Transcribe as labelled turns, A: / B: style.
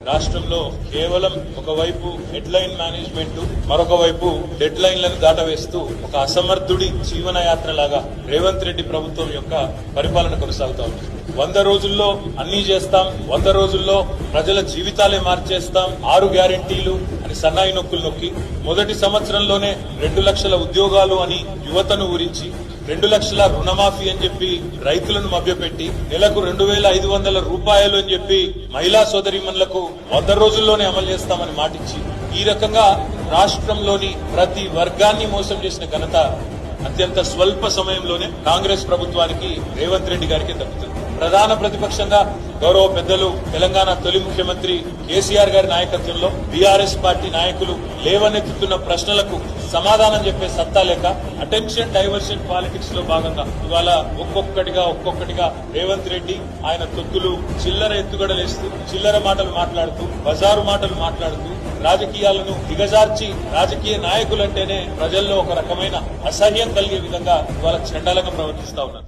A: రాష్ట్రంలో కేవలం ఒకవైపు హెడ్ లైన్ మేనేజ్మెంట్ మరొక వైపు డెడ్ లైన్లను దాటవేస్తూ ఒక అసమర్థుడి జీవనయాత్ర లాగా రేవంత్ రెడ్డి ప్రభుత్వం యొక్క పరిపాలన కొనసాగుతా ఉంది. వంద రోజుల్లో అన్ని చేస్తాం వంద రోజుల్లో ప్రజల జీవితాలే మార్చేస్తాం ఆరు గ్యారెంటీలు అని సన్నాయి నొక్కులు నొక్కి మొదటి సంవత్సరంలోనే రెండు లక్షల ఉద్యోగాలు అని యువతను ఊరించి రెండు లక్షల రుణమాఫీ అని చెప్పి రైతులను మభ్యపెట్టి నెలకు రెండు వేల ఐదు వందల రూపాయలు అని చెప్పి మహిళా సోదరిమణులకు వంద రోజుల్లోనే అమలు చేస్తామని మాటిచ్చి ఈ రకంగా రాష్ట్రంలోని ప్రతి వర్గాన్ని మోసం చేసిన ఘనత అత్యంత స్వల్ప సమయంలోనే కాంగ్రెస్ ప్రభుత్వానికి రేవంత్ రెడ్డి గారికి దక్కుతుంది. ప్రధాన ప్రతిపక్షంగా గౌరవ పెద్దలు తెలంగాణ తొలి ముఖ్యమంత్రి కేసీఆర్ గారి నాయకత్వంలో బీఆర్ఎస్ పార్టీ నాయకులు లేవనెత్తుతున్న ప్రశ్నలకు సమాధానం చెప్పే సత్తా లేక అటెన్షన్ డైవర్షన్ పాలిటిక్స్లో భాగంగా ఇవాళ ఒక్కొక్కటిగా ఒక్కొక్కటిగా రేవంత్ రెడ్డి ఆయన తొత్తులు చిల్లర ఎత్తుగడలేస్తూ చిల్లర మాటలు మాట్లాడుతూ బజారు మాటలు మాట్లాడుతూ రాజకీయాలను దిగజార్చి రాజకీయ నాయకులంటేనే ప్రజల్లో ఒక రకమైన అసహ్యం కలిగే విధంగా ఇవాళ చండాలంగా ప్రవర్తిస్తా ఉన్నారు.